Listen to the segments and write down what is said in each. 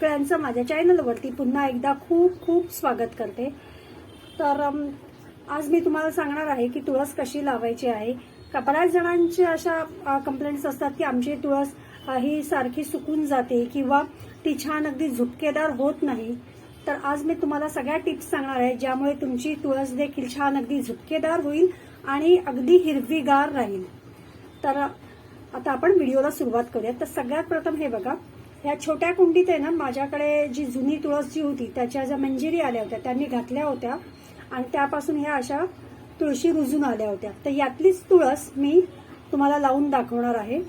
सगळ्यांचं माझ्या चॅनलवरती पुन्हा एकदा खूप खूप स्वागत करते. तर आज मी तुम्हाला सांगणार आहे की तुळस कशी लावायची आहे. का बऱ्याच जणांची अशा कंप्लेंट्स असतात की आमची तुळस ही सारखी सुकून जाते किंवा ती छान अगदी झुपकेदार होत नाही. तर आज मी तुम्हाला सगळ्या टिप्स सांगणार आहे ज्यामुळे तुमची तुळस देखील छान अगदी झुपकेदार होईल आणि अगदी हिरवीगार राहील. तर आता आपण व्हिडिओला सुरुवात करूया. तर सगळ्यात प्रथम हे बघा ह्या छोट्या कुंडीत आहे ना माझ्याकडे जी जुनी तुळस जी होती त्याच्या ज्या मंजिरी आल्या होत्या त्यांनी घातल्या होत्या. आणि त्यापासून ह्या अशा तुळशी रुजून आल्या होत्या. तर यातलीच तुळस मी तुम्हाला लावून दाखवणार आहे.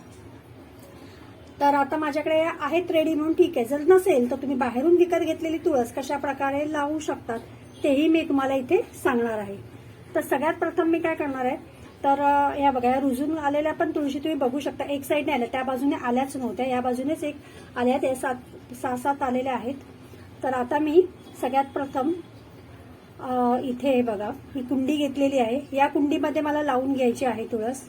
तर आता माझ्याकडे आहेत रेडी म्हणून ठीक आहे. जर नसेल तर तुम्ही बाहेरून विकत घेतलेली तुळस कशा प्रकारे लावू शकतात तेही मी तुम्हाला इथे सांगणार आहे. तर सगळ्यात प्रथम मी काय करणार आहे तर या बघा या रुजून आलेल्या पण तुळशी तुम्ही बघू शकता. एक साईडने आल्या त्या बाजूने आल्याच नव्हत्या. या बाजूनेच एक आल्या ते सात सहा सात आलेल्या आहेत. तर आता मी सगळ्यात प्रथम इथे हे बघा ही कुंडी घेतलेली आहे. या कुंडीमध्ये मला लावून घ्यायची आहे तुळस.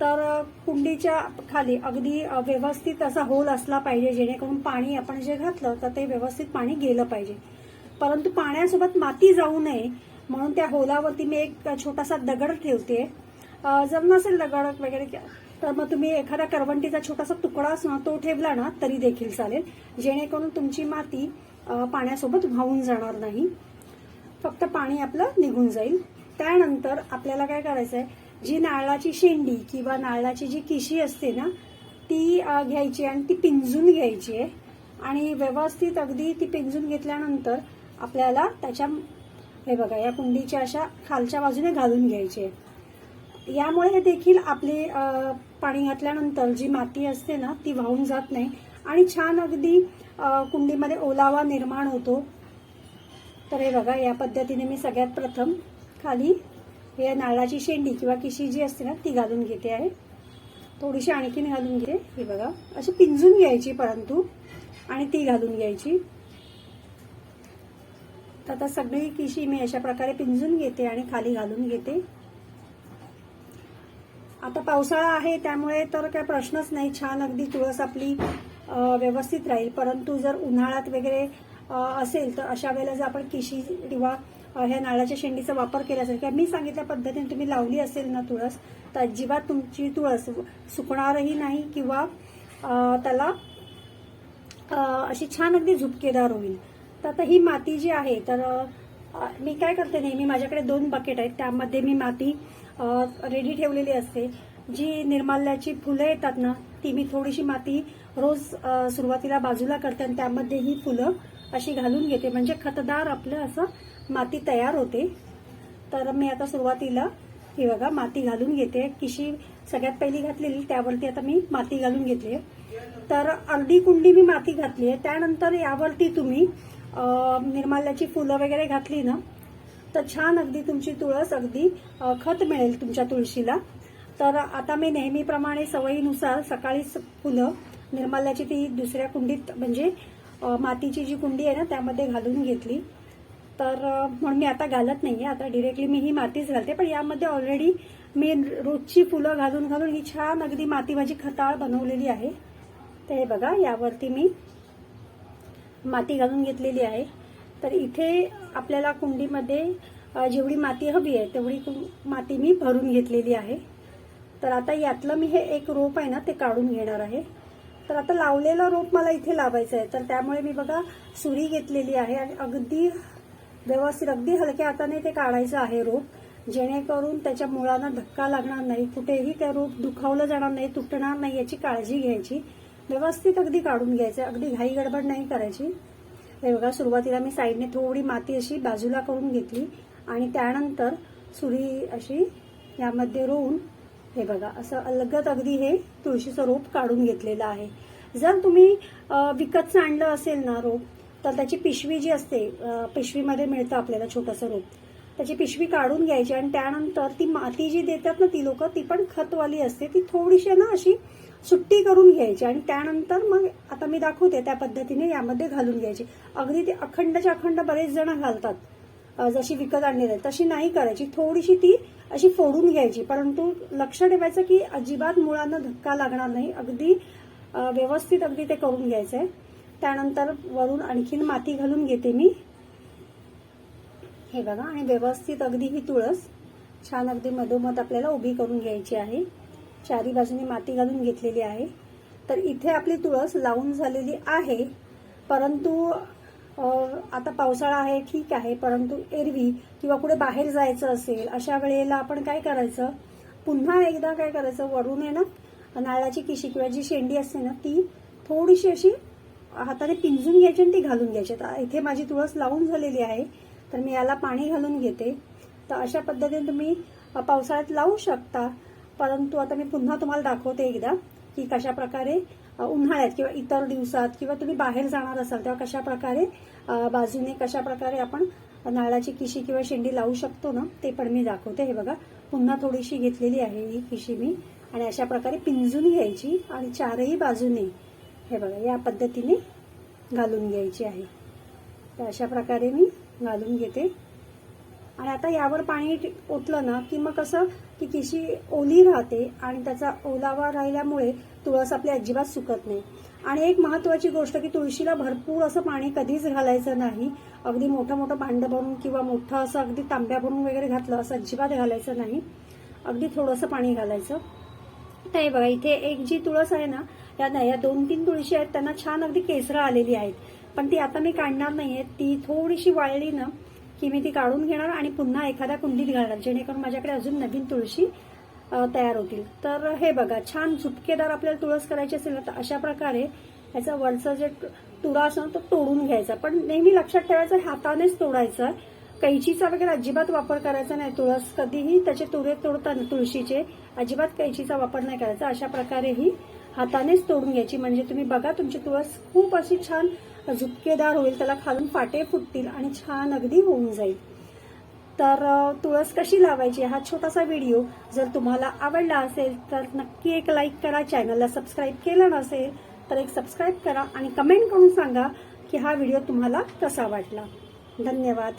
तर कुंडीच्या खाली अगदी व्यवस्थित असा होल असला पाहिजे जेणेकरून पाणी आपण जे घातलं तर ते व्यवस्थित पाणी गेलं पाहिजे. परंतु पाण्यासोबत माती जाऊ नये म्हणून त्या होलावरती मी एक छोटासा दगड ठेवते. जर नसेल दगड वगैरे तर मग तुम्ही एखादा करवंटीचा छोटासा तुकडा असणार तो ठेवला ना तरी देखील चालेल. जेणेकरून तुमची माती पाण्यासोबत वाहून जाणार नाही. फक्त पाणी आपलं निघून जाईल. त्यानंतर आपल्याला काय करायचं आहे जी नारळाची शेंडी किंवा नारळाची जी किशी असते ना ती घ्यायची आणि ती पिंजून घ्यायची आहे. आणि व्यवस्थित अगदी ती पिंजून घेतल्यानंतर आपल्याला त्याच्या हे बघा या कुंडीच्या अशा खालच्या बाजूने घालून घ्यायचे. यामुळे देखील आपली पाणी घातल्यानंतर जी माती असते ना ती वाहून जात नाही आणि छान अगदी कुंडीमध्ये ओलावा निर्माण होतो. तर हे बघा या पद्धतीने मी सगळ्यात प्रथम खाली हे नारळाची शेंडी किंवा किशी जी असते ना ती घालून घेते आहे. थोडीशी आणखीन घालून घेते. हे बघा अशी पिंजून घ्यायची परंतु आणि ती घालून घ्यायची. तर आता सगळी किशी मी अशा प्रकारे पिंजून घेते आणि खाली घालून घेते. आता पावसाळा आहे त्यामुळे तर काय प्रश्नच नाही. छान अगदी तुळस आपली व्यवस्थित राहील. परंतु जर उन्हाळ्यात वगैरे असेल तर अशा वेळेला जर आपण किशी किंवा ह्या नाळाच्या शेंडीचा वापर केला असेल किंवा मी सांगितल्या पद्धतीने तुम्ही लावली असेल ना तुळस तर अजिबात तुमची तुळस सुकणारही नाही किंवा त्याला अशी छान अगदी झुपकेदार होईल. तर आता ही माती जी आहे तर मी काय करते नेहमी माझ्याकडे दोन बकेट आहेत. त्यामध्ये मी माती रेडी ठेवलेली असते. जी निर्माल्याची फुलं येतात ना ती मी थोडीशी माती रोज सुरुवातीला बाजूला करते आणि त्यामध्ये ही फुलं अशी घालून घेते. म्हणजे खतदार आपलं असं माती तयार होते. तर मी आता सुरुवातीला ही बघा माती घालून घेते. किशी सगळ्यात पहिली घातलेली त्यावरती आता मी माती घालून घेतली तर अर्धी कुंडी मी माती घातली आहे. त्यानंतर यावरती तुम्ही निर्माल्याची फुलं वगैरे घातली ना तर छान अगदी तुमची तुळस अगदी खत मिळेल तुमच्या तुळशीला. तर आता मी नेहमीप्रमाणे सवयीनुसार सकाळीच फुलं निर्माल्याची ती दुसऱ्या कुंडीत म्हणजे मातीची जी कुंडी आहे ना त्यामध्ये घालून घेतली. तर म्हणून मी आता घालत नाहीये आता डिरेक्टली मी ही मातीच घालते. पण यामध्ये ऑलरेडी मी रोजची फुलं घालून घालून ही छान अगदी माती माझी खताळ बनवलेली आहे. ते बघा यावरती मी माती घालून घेतलेली आहे. तर इथे आपल्याला कुंडीमध्ये जेवढी माती हवी आहे तेवढी कु- माती मी भरून घेतलेली आहे. तर आता यातलं मी हे एक रोप आहे ना ते काढून घेणार आहे. तर आता लावलेलं रोप मला इथे लावायचं आहे. तर त्यामुळे मी बघा सुरी घेतलेली आहे आणि अगदी व्यवस्थित अगदी हलक्या हाताने ते काढायचं आहे रोप. जेणेकरून त्याच्या मुळांना धक्का लागणार नाही. कुठेही त्या रोप दुखावलं जाणार नाही तुटणार नाही याची काळजी घ्यायची. व्यवस्थित अगदी काढून घ्यायचं. अगदी घाई गडबड नाही करायची. हे बघा सुरुवातीला मी साईडने थोडी माती अशी बाजूला करून घेतली. आणि त्यानंतर सुरी अशी यामध्ये रोवून हे बघा असं अलगत अगदी हे तुळशीचं रोप काढून घेतलेलं आहे. जर तुम्ही विकतचं आणलं असेल ना रोप तर त्याची पिशवी जी असते पिशवीमध्ये मिळतं आपल्याला छोटंसं रोप. त्याची पिशवी काढून घ्यायची आणि त्यानंतर ती माती जी देतात ना ती लोक ती पण खतवाली असते. ती थोडीशी ना अशी सुट्टी करून घ्यायची आणि त्यानंतर मग आता मी दाखवते त्या पद्धतीने यामध्ये घालून घ्यायची. अगदी ते अखंडच्या अखंड बरेच जण घालतात. जशी विकत आणलेली तशी नाही करायची. थोडीशी ती अशी फोडून घ्यायची. परंतु लक्ष ठेवायचं की अजिबात मुळांना धक्का लागणार नाही. अगदी व्यवस्थित अगदी ते करून घ्यायचं आहे त्यानंतर वरून आणखीन माती घालून घेते मी. हे बघा आणि व्यवस्थित अगदी ही तुळस छान अगदी मधोमध आपल्याला उभी करून घ्यायची आहे. चारी बाजूने माती घालून घेतलेली आहे. तर इथे आपली तुळस लावून झालेली आहे. परंतु आता पावसाळा आहे ठीक आहे परंतु एरवी किंवा कुठे बाहेर जायचं असेल अशा वेळेला आपण काय करायचं? पुन्हा एकदा काय करायचं? वरून आहे ना नारळाची किशी किंवा जी शेंडी असते ना ती थोडीशी अशी हाताने पिंजून घ्यायची आणि ती घालून घ्यायची. इथे माझी तुळस लावून झालेली आहे. तर मी याला पाणी घालून घेते. तर अशा पद्धतीने तुम्ही पावसाळ्यात लावू शकता. परंतु आता मी पुन्हा तुम्हाला दाखवते एकदा की कशा प्रकारे उन्हाळ्यात किंवा इतर दिवसात किंवा तुम्ही बाहेर जाणार असाल तेव्हा कशा प्रकारे बाजूने कशा प्रकारे आपण नारळाची किशी किंवा शेंडी लावू शकतो ना ते पण मी दाखवते. हे बघा पुन्हा थोडीशी घेतलेली आहे ही किशी मी. आणि अशा प्रकारे पिंजून घ्यायची आणि चारही बाजूने हे बघा या पद्धतीने घालून घ्यायची आहे. तर अशा प्रकारे मी घालून घेते. आणि आता यावर पाणी ओतलं ना की मग कसं की किशी ओली राहते आणि त्याचा ओलावा राहिल्यामुळे तुळस आपली अजिबात सुकत नाही. आणि एक महत्वाची गोष्ट की तुळशीला भरपूर असं पाणी कधीच घालायचं नाही. अगदी मोठं मोठं भांडं भरून किंवा मोठं असं अगदी तांब्या भरून वगैरे घातलं असं अजिबात घालायचं नाही. अगदी थोडंसं पाणी घालायचं. तर हे बघा इथे एक जी तुळस आहे ना या नाही या दोन तीन तुळशी आहेत त्यांना छान अगदी केसरं आलेली आहेत. पण ती आता मी काढणार नाहीये. ती थोडीशी वाळली ना की मी ती काढून घेणार आणि पुन्हा एखाद्या कुंडीत घालणार जेणेकरून माझ्याकडे अजून नवीन तुळशी तयार होतील. तर हे बघा छान झुपकेदार आपल्याला तुळस करायची असेल ना तर अशा प्रकारे याचा वरचा जे तुरा असतो तो तोडून घ्यायचा. पण नेहमी लक्षात ठेवायचं हातानेच तोडायचं. कैचीचा वगैरे अजिबात वापर करायचा नाही तुळस. कधीही त्याचे तुरे तोडताना तुळशीचे अजिबात कैचीचा वापर नाही करायचा. अशा प्रकारे ही हातानेच तोडून घ्यायची. म्हणजे तुम्ही बघा तुमची तुळस खूप अशी छान झुपकेदार होईल त्याला खालून फाटे फुटतील आणि छान अगदी होऊन जाईल. तर तुळस कशी लावायची? हा छोटासा व्हिडिओ. जर तुम्हाला आवडला असेल तर नक्की एक लाईक करा. चॅनलला सबस्क्राईब केलं नसेल तर एक सबस्क्राईब करा आणि कमेंट करून सांगा की हा व्हिडिओ तुम्हाला कसा वाटला. धन्यवाद.